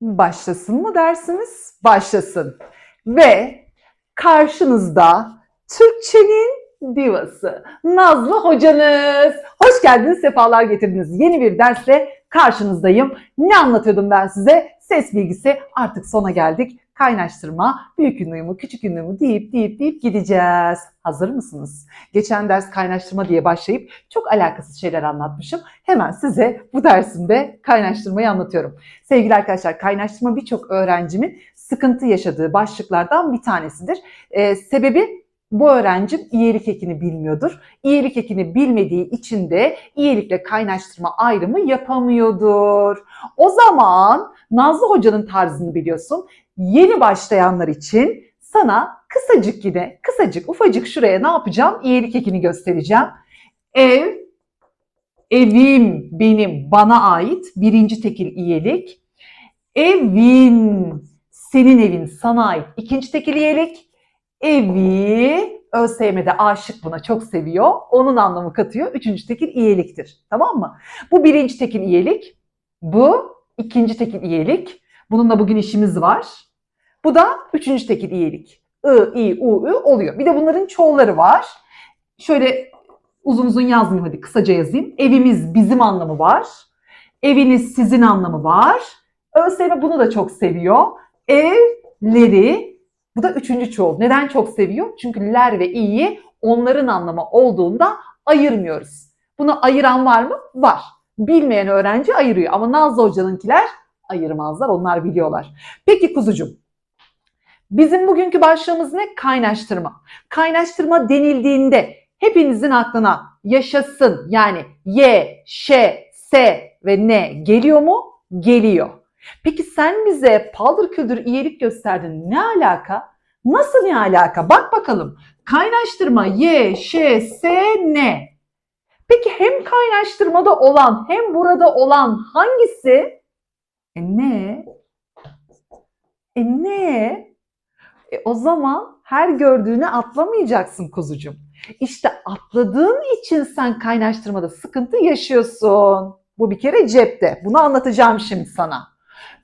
Başlasın mı dersiniz? Başlasın. Ve karşınızda Türkçenin divası Nazlı hocanız. Hoş geldiniz, sefalar getirdiniz. Yeni bir dersle karşınızdayım. Ne anlatıyordum ben size? Ses bilgisi artık sona geldik. Kaynaştırma, büyük ünlü mu, küçük ünlü mü deyip deyip deyip gideceğiz. Hazır mısınız? Geçen ders kaynaştırma diye başlayıp çok alakasız şeyler anlatmışım. Hemen size bu dersimde kaynaştırmayı anlatıyorum. Sevgili arkadaşlar kaynaştırma birçok öğrencimin sıkıntı yaşadığı başlıklardan bir tanesidir. Ee, sebebi bu öğrencim iyilik ekini bilmiyordur. İyilik ekini bilmediği için de iyilikle kaynaştırma ayrımı yapamıyordur. O zaman Nazlı Hoca'nın tarzını biliyorsun. Yeni başlayanlar için sana kısacık yine, kısacık, ufacık şuraya ne yapacağım? İyilik ekini göstereceğim. Ev, evim benim, bana ait birinci tekil iyilik. Evin, senin evin sana ait ikinci tekil iyilik. Evi, ÖSYM'de aşık buna çok seviyor. Onun anlamı katıyor. Üçüncü tekil iyiliktir. Tamam mı? Bu birinci tekil iyilik. Bu ikinci tekil iyilik. Bununla bugün işimiz var. Bu da üçüncü tekil iyilik. I, I, U, Ü oluyor. Bir de bunların çoğulları var. Şöyle uzun uzun yazmayayım hadi kısaca yazayım. Evimiz bizim anlamı var. Eviniz sizin anlamı var. ÖSYM bunu da çok seviyor. Evleri bu da üçüncü çoğul. Neden çok seviyor? Çünkü ler ve i'yi onların anlamı olduğunda ayırmıyoruz. Bunu ayıran var mı? Var. Bilmeyen öğrenci ayırıyor ama Nazlı Hoca'nınkiler ayırmazlar. Onlar biliyorlar. Peki kuzucum. Bizim bugünkü başlığımız ne? Kaynaştırma. Kaynaştırma denildiğinde hepinizin aklına yaşasın yani ye, şe, se ve ne geliyor mu? Geliyor. Peki sen bize paldır küldür iyilik gösterdin. Ne alaka? Nasıl ne alaka? Bak bakalım. Kaynaştırma ye, şe, se, ne? Peki hem kaynaştırmada olan hem burada olan hangisi? E ne? E ne? E o zaman her gördüğüne atlamayacaksın kuzucum. İşte atladığın için sen kaynaştırmada sıkıntı yaşıyorsun. Bu bir kere cepte. Bunu anlatacağım şimdi sana.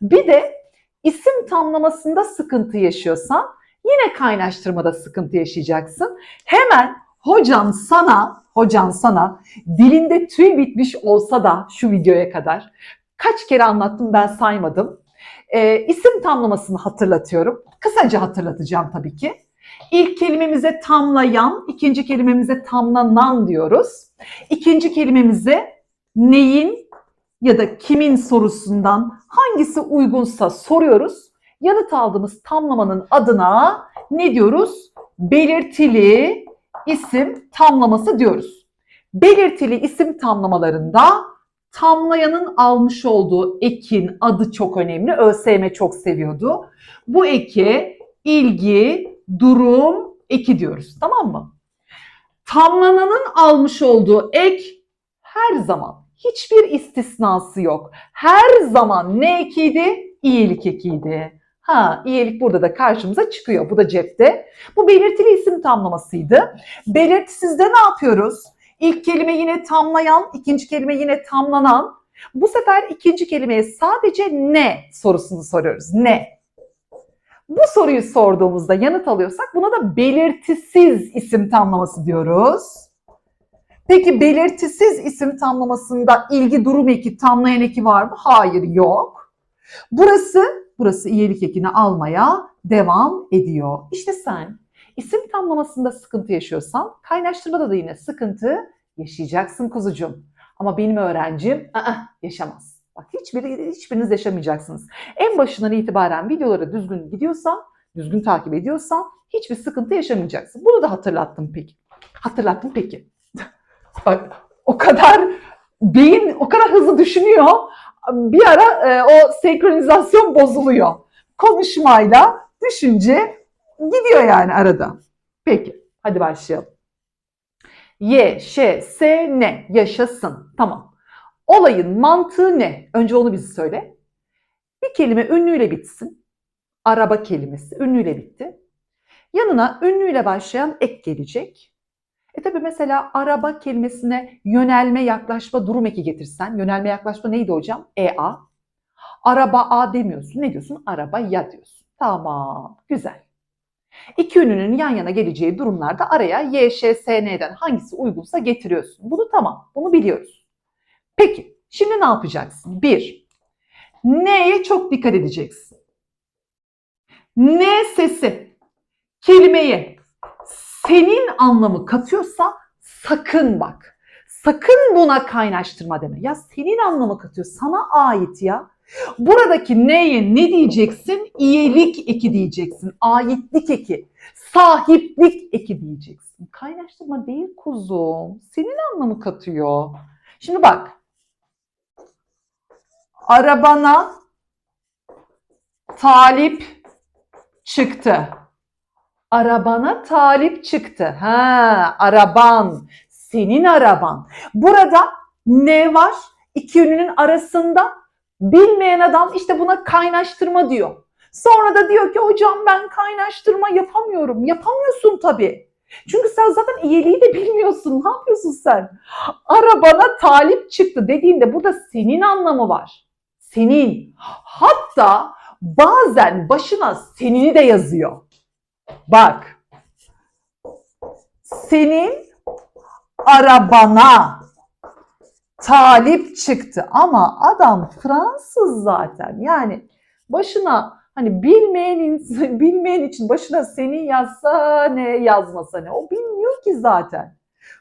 Bir de isim tamlamasında sıkıntı yaşıyorsan yine kaynaştırmada sıkıntı yaşayacaksın. Hemen hocan sana, hocan sana dilinde tüy bitmiş olsa da şu videoya kadar kaç kere anlattım ben saymadım. Ee, isim tamlamasını hatırlatıyorum. Kısaca hatırlatacağım tabii ki. İlk kelimemize tamlayan, ikinci kelimemize tamlanan diyoruz. İkinci kelimemize neyin ya da kimin sorusundan hangisi uygunsa soruyoruz. Yanıt aldığımız tamlamanın adına ne diyoruz? Belirtili isim tamlaması diyoruz. Belirtili isim tamlamalarında tamlayanın almış olduğu ekin adı çok önemli. ÖSYM çok seviyordu. Bu eke ilgi, durum eki diyoruz. Tamam mı? Tamlananın almış olduğu ek her zaman hiçbir istisnası yok. Her zaman ne ekiydi? İyilik ekiydi. Ha, iyilik burada da karşımıza çıkıyor. Bu da cepte. Bu belirtili isim tamlamasıydı. Belirtisizde ne yapıyoruz? İlk kelime yine tamlayan, ikinci kelime yine tamlanan. Bu sefer ikinci kelimeye sadece ne sorusunu soruyoruz. Ne? Bu soruyu sorduğumuzda yanıt alıyorsak buna da belirtisiz isim tamlaması diyoruz. Peki belirtisiz isim tamlamasında ilgi durum eki, tamlayan eki var mı? Hayır, yok. Burası, burası iyilik ekini almaya devam ediyor. İşte sen isim tamlamasında sıkıntı yaşıyorsan kaynaştırmada da yine sıkıntı yaşayacaksın kuzucuğum. Ama benim öğrencim ı-ı, yaşamaz. Bak hiçbiri, hiçbiriniz yaşamayacaksınız. En başından itibaren videolara düzgün gidiyorsan, düzgün takip ediyorsan hiçbir sıkıntı yaşamayacaksın. Bunu da hatırlattım peki. Hatırlattım peki. Bak o kadar beyin o kadar hızlı düşünüyor. Bir ara e, o senkronizasyon bozuluyor. Konuşmayla düşünce gidiyor yani arada. Peki hadi başlayalım. Ye, şe, se, ne. Yaşasın. Tamam. Olayın mantığı ne? Önce onu bize söyle. Bir kelime ünlüyle bitsin. Araba kelimesi ünlüyle bitti. Yanına ünlüyle başlayan ek gelecek. E tabi mesela araba kelimesine yönelme, yaklaşma, durum eki getirsen. Yönelme, yaklaşma neydi hocam? EA. Araba A demiyorsun. Ne diyorsun? Araba ya diyorsun. Tamam. Güzel. İki ünlünün yan yana geleceği durumlarda araya Y, Ş, S, N'den hangisi uygunsa getiriyorsun. Bunu tamam. Bunu biliyoruz. Peki. Şimdi ne yapacaksın? Bir. N'ye çok dikkat edeceksin. N sesi kelimeye senin anlamı katıyorsa sakın bak. Sakın buna kaynaştırma deme. Ya senin anlamı katıyor. Sana ait ya. Buradaki neye ne diyeceksin? İyelik eki diyeceksin. Aitlik eki. Sahiplik eki diyeceksin. Kaynaştırma değil kuzum. Senin anlamı katıyor. Şimdi bak. Arabana talip çıktı. Arabana talip çıktı. Ha, araban. Senin araban. Burada ne var? İki ünlünün arasında bilmeyen adam işte buna kaynaştırma diyor. Sonra da diyor ki hocam ben kaynaştırma yapamıyorum. Yapamıyorsun tabii. Çünkü sen zaten iyiliği de bilmiyorsun. Ne yapıyorsun sen? Arabana talip çıktı dediğinde burada senin anlamı var. Senin. Hatta bazen başına senini de yazıyor. Bak. Senin arabana talip çıktı ama adam Fransız zaten. Yani başına hani bilmeyen ins- bilmeyen için başına senin yazsa ne yazmasa ne o bilmiyor ki zaten.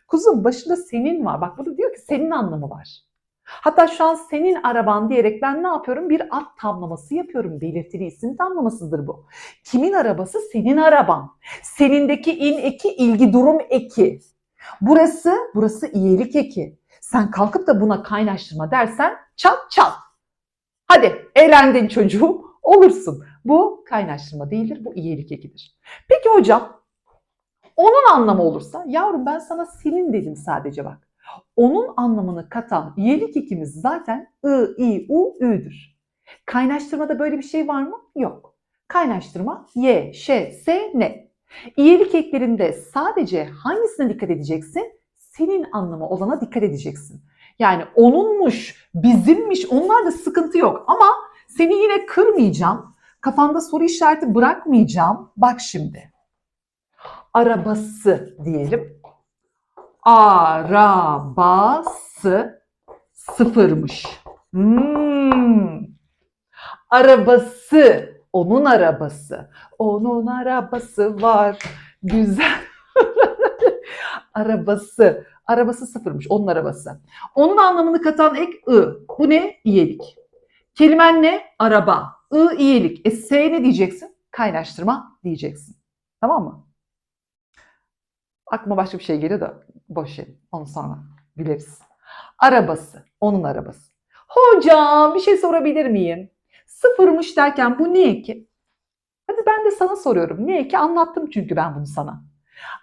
Kuzum başında senin var. Bak burada diyor ki senin anlamı var. Hatta şu an senin araban diyerek ben ne yapıyorum? Bir ad tamlaması yapıyorum. Belirtili isim tamlamasıdır bu. Kimin arabası? Senin araban. Senindeki in eki ilgi durum eki. Burası, burası iyilik eki. Sen kalkıp da buna kaynaştırma dersen çat çat. Hadi eğlendin çocuğum olursun. Bu kaynaştırma değildir, bu iyilik ekidir. Peki hocam, onun anlamı olursa, yavrum ben sana senin dedim sadece bak. Onun anlamını katan iyilik ekimiz zaten I, I, U, Ü'dür. Kaynaştırmada böyle bir şey var mı? Yok. Kaynaştırma Y, Ş, S, N. İyilik eklerinde sadece hangisine dikkat edeceksin? Senin anlamı olana dikkat edeceksin. Yani onunmuş, bizimmiş onlarda sıkıntı yok ama seni yine kırmayacağım. Kafanda soru işareti bırakmayacağım. Bak şimdi. Arabası diyelim. Arabası sıfırmış. Hmm. Arabası, onun arabası. Onun arabası var. Güzel. arabası. Arabası sıfırmış. Onun arabası. Onun anlamını katan ek ı. Bu ne? İyilik. Kelimen ne? Araba. I iyilik. E S ne diyeceksin? Kaynaştırma diyeceksin. Tamam mı? Aklıma başka bir şey geliyor da boş ver. Onu sonra biliriz. Arabası. Onun arabası. Hocam bir şey sorabilir miyim? Sıfırmış derken bu ne ki? Hadi ben de sana soruyorum. Ne ki? Anlattım çünkü ben bunu sana.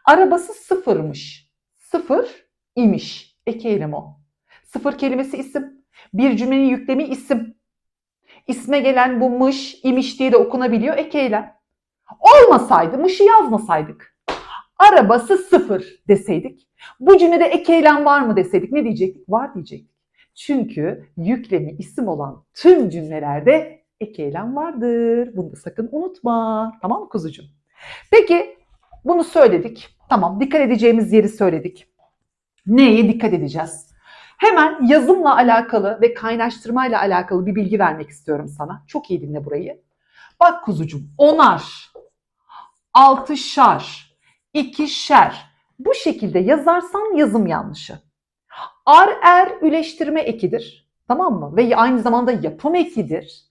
Arabası sıfırmış. Sıfır imiş. Eki eylem o. Sıfır kelimesi isim. Bir cümlenin yüklemi isim. İsme gelen bu mış, imiş diye de okunabiliyor. Eki eylem. Olmasaydı, mışı yazmasaydık. Arabası sıfır deseydik. Bu cümlede ek eylem var mı deseydik ne diyecektik? Var diyecektik. Çünkü yüklemi isim olan tüm cümlelerde ek eylem vardır. Bunu da sakın unutma. Tamam mı kuzucuğum? Peki bunu söyledik. Tamam dikkat edeceğimiz yeri söyledik. Neye dikkat edeceğiz? Hemen yazımla alakalı ve kaynaştırmayla alakalı bir bilgi vermek istiyorum sana. Çok iyi dinle burayı. Bak kuzucuğum onar, altışar, ikişer bu şekilde yazarsan yazım yanlışı. Ar er üleştirme ekidir. Tamam mı? Ve aynı zamanda yapım ekidir.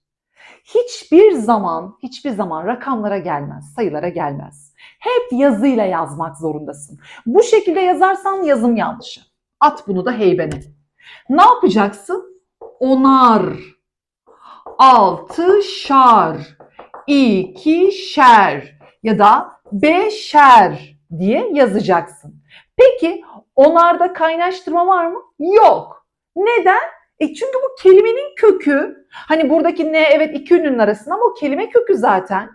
Hiçbir zaman, hiçbir zaman rakamlara gelmez, sayılara gelmez. Hep yazıyla yazmak zorundasın. Bu şekilde yazarsan yazım yanlışı. At bunu da heybene. Ne yapacaksın? Onar, altışar, ikişer ya da beşer diye yazacaksın. Peki onarda kaynaştırma var mı? Yok. Neden? E çünkü bu kelimenin kökü. Hani buradaki ne evet iki ünlünün arasında ama o kelime kökü zaten.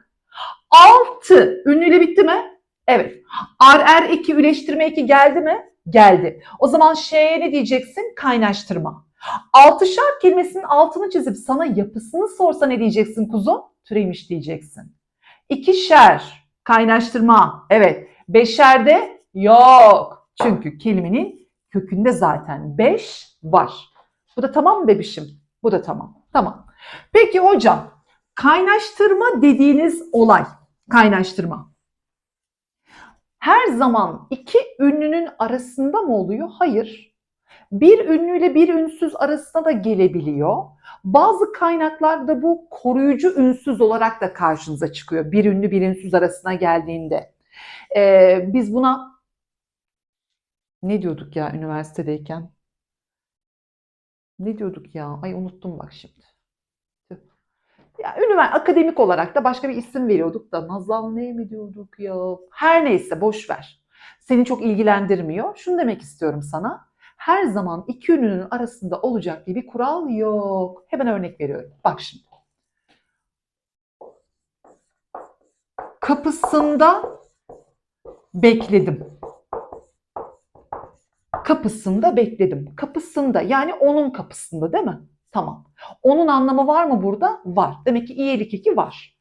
Altı. Ünlüyle bitti mi? Evet. Ar er iki üleştirme iki geldi mi? Geldi. O zaman şeye ne diyeceksin? Kaynaştırma. Altışar kelimesinin altını çizip sana yapısını sorsa ne diyeceksin kuzum? Türemiş diyeceksin. İkişer, kaynaştırma. Evet. Beşerde yok. Çünkü kelimenin kökünde zaten beş var. Bu da tamam mı bebişim? Bu da tamam. Tamam. Peki hocam, kaynaştırma dediğiniz olay, kaynaştırma. Her zaman iki ünlünün arasında mı oluyor? Hayır. Bir ünlüyle bir ünsüz arasında da gelebiliyor. Bazı kaynaklarda bu koruyucu ünsüz olarak da karşınıza çıkıyor. Bir ünlü bir ünsüz arasına geldiğinde. Ee, biz buna ne diyorduk ya üniversitedeyken? Ne diyorduk ya? Ay unuttum bak şimdi. Ya üniversite akademik olarak da başka bir isim veriyorduk da Nazal ne mi diyorduk ya? Her neyse boş ver. Seni çok ilgilendirmiyor. Şunu demek istiyorum sana. Her zaman iki ünlünün arasında olacak diye bir kural yok. Hemen örnek veriyorum. Bak şimdi. Kapısında bekledim. Kapısında bekledim. Kapısında yani onun kapısında değil mi? Tamam. Onun anlamı var mı burada? Var. Demek ki iyilik eki var.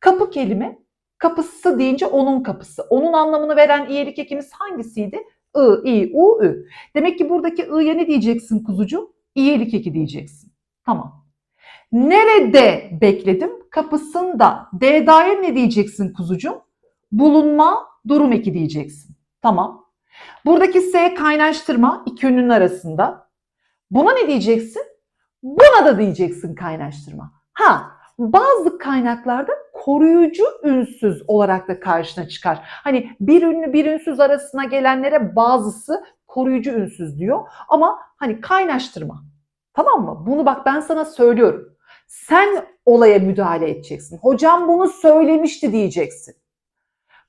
Kapı kelime kapısı deyince onun kapısı. Onun anlamını veren iyilik ekimiz hangisiydi? I, I, U, Ü. Demek ki buradaki I'ya ne diyeceksin kuzucuğum? İyilik eki diyeceksin. Tamam. Nerede bekledim? Kapısında. D'da'ya ne diyeceksin kuzucuğum? Bulunma durum eki diyeceksin. Tamam. Buradaki S kaynaştırma iki ünlünün arasında. Buna ne diyeceksin? Buna da diyeceksin kaynaştırma. Ha, bazı kaynaklarda koruyucu ünsüz olarak da karşına çıkar. Hani bir ünlü bir ünsüz arasına gelenlere bazısı koruyucu ünsüz diyor ama hani kaynaştırma. Tamam mı? Bunu bak ben sana söylüyorum. Sen olaya müdahale edeceksin. Hocam bunu söylemişti diyeceksin.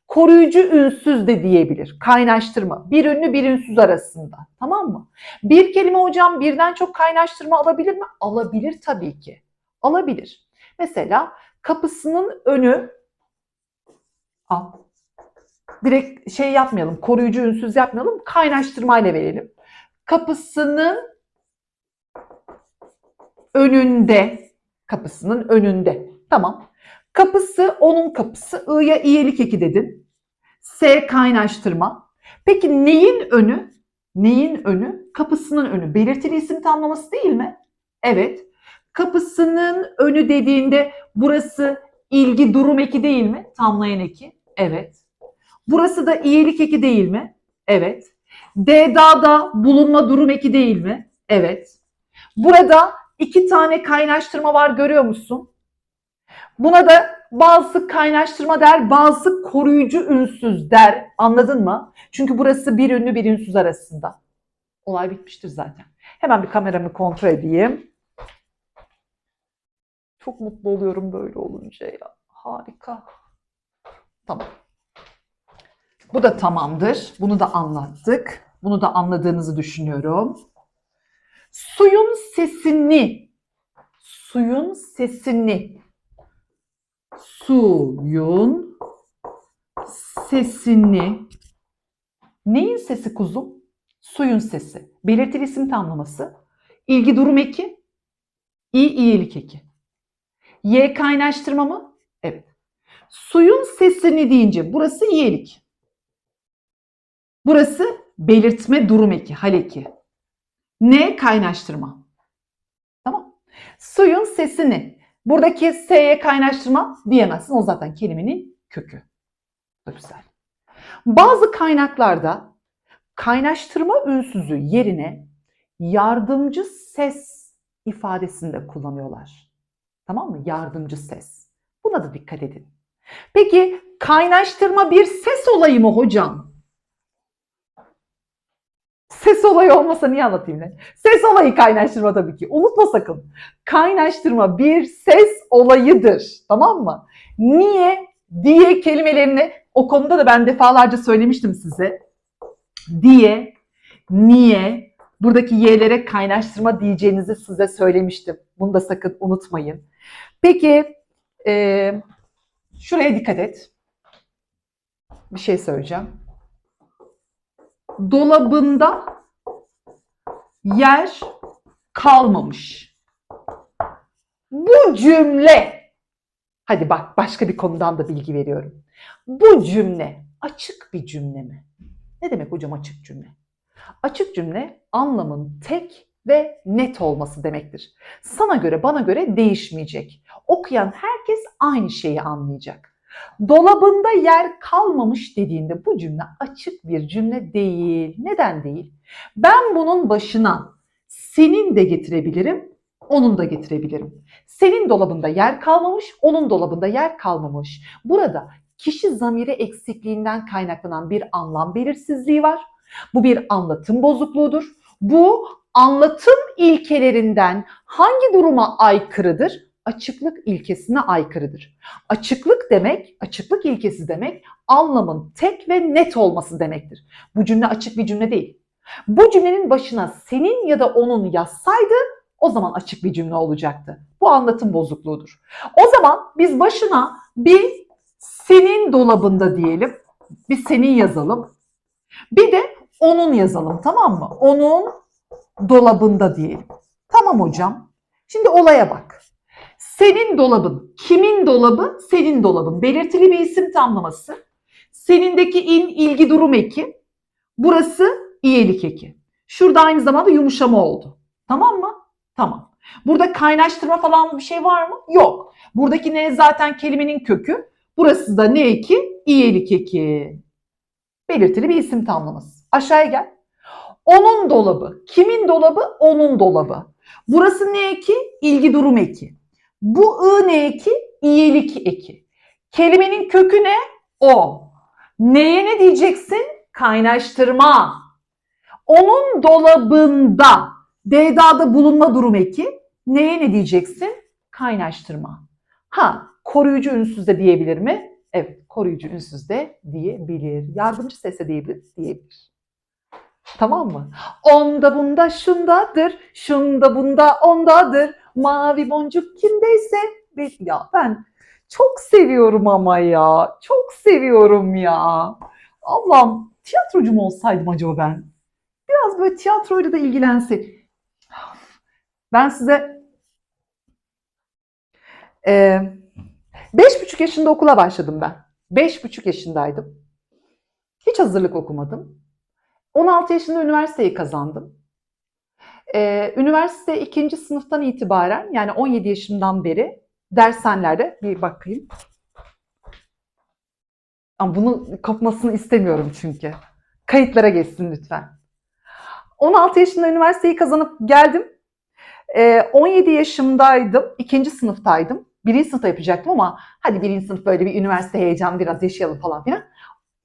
Koruyucu ünsüz de diyebilir. Kaynaştırma. Bir ünlü bir ünsüz arasında. Tamam mı? Bir kelime hocam birden çok kaynaştırma alabilir mi? Alabilir tabii ki. Alabilir. Mesela kapısının önü al. Direkt şey yapmayalım. Koruyucu ünsüz yapmayalım. Kaynaştırmayla verelim. Kapısının önünde. Kapısının önünde. Tamam. Kapısı onun kapısı. I'ya iyilik eki dedin. S kaynaştırma. Peki neyin önü? Neyin önü? Kapısının önü. Belirtili isim tamlaması değil mi? Evet. Kapısının önü dediğinde burası ilgi durum eki değil mi? Tamlayan eki. Evet. Burası da iyilik eki değil mi? Evet. D'da bulunma durum eki değil mi? Evet. Burada iki tane kaynaştırma var görüyor musun? Buna da bazı kaynaştırma der, bazı koruyucu ünsüz der. Anladın mı? Çünkü burası bir ünlü bir ünsüz arasında. Olay bitmiştir zaten. Hemen bir kameramı kontrol edeyim. Çok mutlu oluyorum böyle olunca ya. Harika. Tamam. Bu da tamamdır. Bunu da anlattık. Bunu da anladığınızı düşünüyorum. Suyun sesini, suyun sesini, suyun sesini, neyin sesi kuzum? Suyun sesi. Belirtili isim tamlaması. İlgi durum eki, i iyilik eki. Y kaynaştırma mı? Evet. Suyun sesini deyince burası iyilik. Burası belirtme durum eki, hal eki. Ne kaynaştırma. Tamam. Suyun sesini. Buradaki S'ye kaynaştırma diyemezsin. O zaten kelimenin kökü. Güzel. Bazı kaynaklarda kaynaştırma ünsüzü yerine yardımcı ses ifadesinde kullanıyorlar. Tamam mı? Yardımcı ses. Buna da dikkat edin. Peki kaynaştırma bir ses olayı mı hocam? Ses olayı olmasa niye anlatayım ne? Ses olayı kaynaştırma tabii ki. Unutma sakın. Kaynaştırma bir ses olayıdır. Tamam mı? Niye diye kelimelerini o konuda da ben defalarca söylemiştim size. Diye, niye, buradaki y'lere kaynaştırma diyeceğinizi size söylemiştim. Bunu da sakın unutmayın. Peki, e, şuraya dikkat et. Bir şey söyleyeceğim dolabında yer kalmamış. Bu cümle Hadi bak başka bir konudan da bilgi veriyorum. Bu cümle açık bir cümle mi? Ne demek hocam açık cümle? Açık cümle anlamın tek ve net olması demektir. Sana göre bana göre değişmeyecek. Okuyan herkes aynı şeyi anlayacak. Dolabında yer kalmamış dediğinde bu cümle açık bir cümle değil. Neden değil? Ben bunun başına senin de getirebilirim, onun da getirebilirim. Senin dolabında yer kalmamış, onun dolabında yer kalmamış. Burada kişi zamiri eksikliğinden kaynaklanan bir anlam belirsizliği var. Bu bir anlatım bozukluğudur. Bu anlatım ilkelerinden hangi duruma aykırıdır? Açıklık ilkesine aykırıdır. Açıklık demek, açıklık ilkesi demek anlamın tek ve net olması demektir. Bu cümle açık bir cümle değil. Bu cümlenin başına senin ya da onun yazsaydı o zaman açık bir cümle olacaktı. Bu anlatım bozukluğudur. O zaman biz başına bir senin dolabında diyelim. Bir senin yazalım. Bir de onun yazalım tamam mı? Onun dolabında diyelim. Tamam hocam. Şimdi olaya bak. Senin dolabın. Kimin dolabı? Senin dolabın. Belirtili bir isim tamlaması. Senindeki in ilgi durum eki. Burası iyilik eki. Şurada aynı zamanda yumuşama oldu. Tamam mı? Tamam. Burada kaynaştırma falan bir şey var mı? Yok. Buradaki ne zaten kelimenin kökü. Burası da ne eki? İyilik eki. Belirtili bir isim tamlaması. Aşağıya gel. Onun dolabı. Kimin dolabı? Onun dolabı. Burası ne eki? İlgi durum eki. Bu ı ne eki? İyilik eki. Kelimenin kökü ne? O. Neye ne diyeceksin? Kaynaştırma. Onun dolabında D'da'da bulunma durum eki. Neye ne diyeceksin? Kaynaştırma. Ha, koruyucu ünsüz de diyebilir mi? Evet, koruyucu ünsüz de diyebilir. Yardımcı sese diyebilir, diyebilir. Tamam mı? Onda bunda şundadır, şunda bunda ondadır. Mavi boncuk kimdeyse ya ben çok seviyorum ama ya. Çok seviyorum ya. Allah'ım tiyatrocu mu olsaydım acaba ben? Biraz böyle tiyatroyla da ilgilense. Ben size e, beş buçuk yaşında okula başladım ben. Beş buçuk yaşındaydım. Hiç hazırlık okumadım. 16 yaşında üniversiteyi kazandım. Ee, üniversite ikinci sınıftan itibaren yani 17 yaşımdan beri dershanelerde bir bakayım. Ama bunu kopmasını istemiyorum çünkü. Kayıtlara geçsin lütfen. 16 yaşında üniversiteyi kazanıp geldim. Ee, 17 yaşımdaydım. ikinci sınıftaydım. Birinci sınıfta yapacaktım ama hadi birinci sınıf böyle bir üniversite heyecanı biraz yaşayalım falan filan.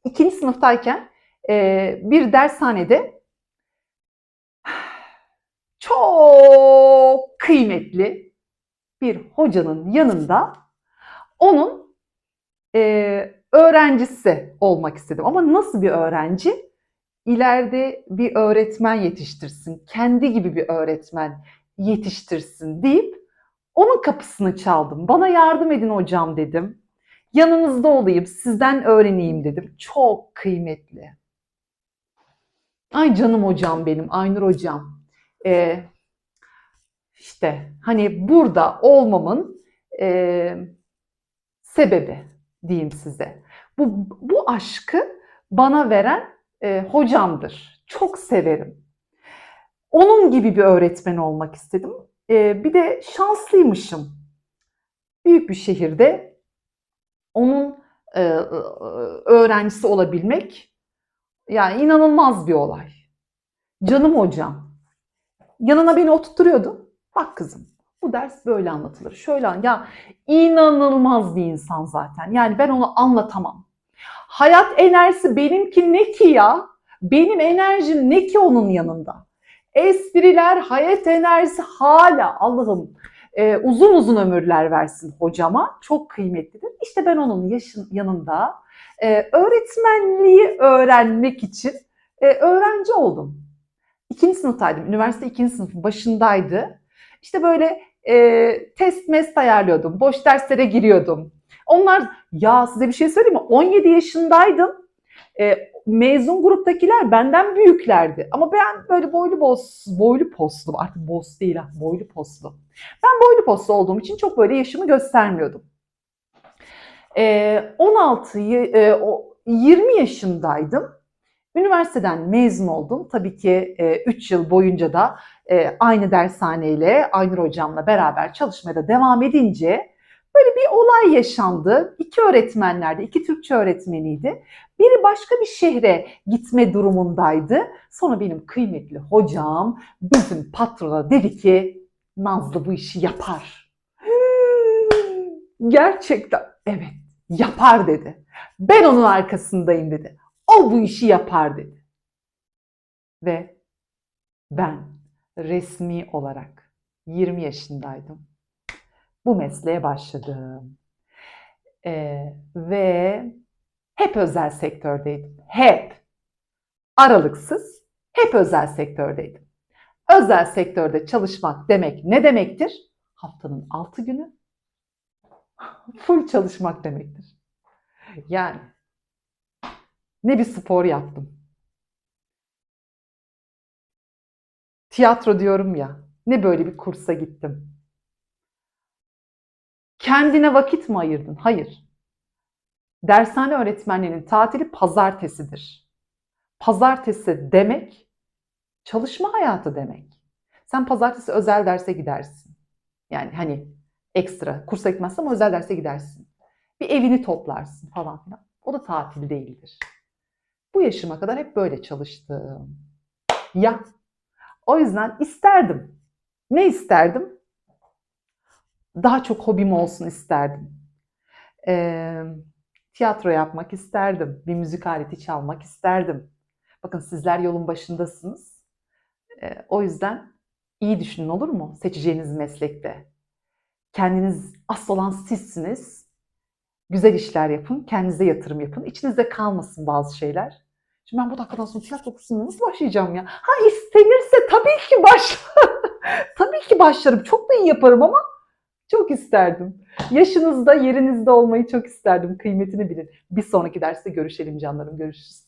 İkinci sınıftayken e, bir dershanede çok kıymetli bir hocanın yanında onun e, öğrencisi olmak istedim. Ama nasıl bir öğrenci? İleride bir öğretmen yetiştirsin, kendi gibi bir öğretmen yetiştirsin deyip onun kapısını çaldım. Bana yardım edin hocam dedim. Yanınızda olayım, sizden öğreneyim dedim. Çok kıymetli. Ay canım hocam benim, Aynur hocam. Ee, işte hani burada olmamın e, sebebi diyeyim size. Bu, bu aşkı bana veren e, hocamdır. Çok severim. Onun gibi bir öğretmen olmak istedim. E, bir de şanslıymışım. Büyük bir şehirde onun e, öğrencisi olabilmek yani inanılmaz bir olay. Canım hocam. Yanına beni oturtuyordu. Bak kızım bu ders böyle anlatılır. Şöyle ya inanılmaz bir insan zaten. Yani ben onu anlatamam. Hayat enerjisi benimki ne ki ya? Benim enerjim ne ki onun yanında? Espriler, hayat enerjisi hala Allah'ım e, uzun uzun ömürler versin hocama. Çok kıymetlidir. İşte ben onun yaşın yanında e, öğretmenliği öğrenmek için e, öğrenci oldum. İkinci sınıftaydım. Üniversite ikinci sınıfın başındaydı. İşte böyle e, test mest ayarlıyordum. Boş derslere giriyordum. Onlar ya size bir şey söyleyeyim mi? 17 yaşındaydım. e, mezun gruptakiler benden büyüklerdi. Ama ben böyle boylu boz, boylu postlu artık boz değil ha boylu postlu. Ben boylu postlu olduğum için çok böyle yaşımı göstermiyordum. E, 16, y- e, o- 20 yaşındaydım. Üniversiteden mezun oldum. Tabii ki 3 yıl boyunca da e, aynı dershaneyle, Aynur hocamla beraber çalışmaya da devam edince böyle bir olay yaşandı. İki öğretmenlerdi, iki Türkçe öğretmeniydi. Biri başka bir şehre gitme durumundaydı. Sonra benim kıymetli hocam bizim patrona dedi ki Nazlı bu işi yapar. Gerçekten evet yapar dedi. Ben onun arkasındayım dedi. O bu işi yapar dedi. Ve ben resmi olarak 20 yaşındaydım. Bu mesleğe başladım. Ee, ve hep özel sektördeydim. Hep. Aralıksız hep özel sektördeydim. Özel sektörde çalışmak demek ne demektir? Haftanın 6 günü full çalışmak demektir. Yani ne bir spor yaptım. Tiyatro diyorum ya, ne böyle bir kursa gittim. Kendine vakit mi ayırdın? Hayır. Dershane öğretmenliğinin tatili pazartesidir. Pazartesi demek çalışma hayatı demek. Sen pazartesi özel derse gidersin. Yani hani ekstra kursa gitmezsin ama özel derse gidersin. Bir evini toplarsın falan filan. O da tatil değildir. Bu yaşıma kadar hep böyle çalıştım. Ya. O yüzden isterdim. Ne isterdim? Daha çok hobim olsun isterdim. Ee, tiyatro yapmak isterdim. Bir müzik aleti çalmak isterdim. Bakın sizler yolun başındasınız. Ee, o yüzden iyi düşünün olur mu seçeceğiniz meslekte? Kendiniz asıl olan sizsiniz. Güzel işler yapın, kendinize yatırım yapın. İçinizde kalmasın bazı şeyler. Şimdi ben bu dakikadan sonra tiyatro kursuna nasıl başlayacağım ya? Ha istenirse tabii ki başlarım. tabii ki başlarım. Çok da iyi yaparım ama çok isterdim. Yaşınızda, yerinizde olmayı çok isterdim. Kıymetini bilin. Bir sonraki derste görüşelim canlarım. Görüşürüz.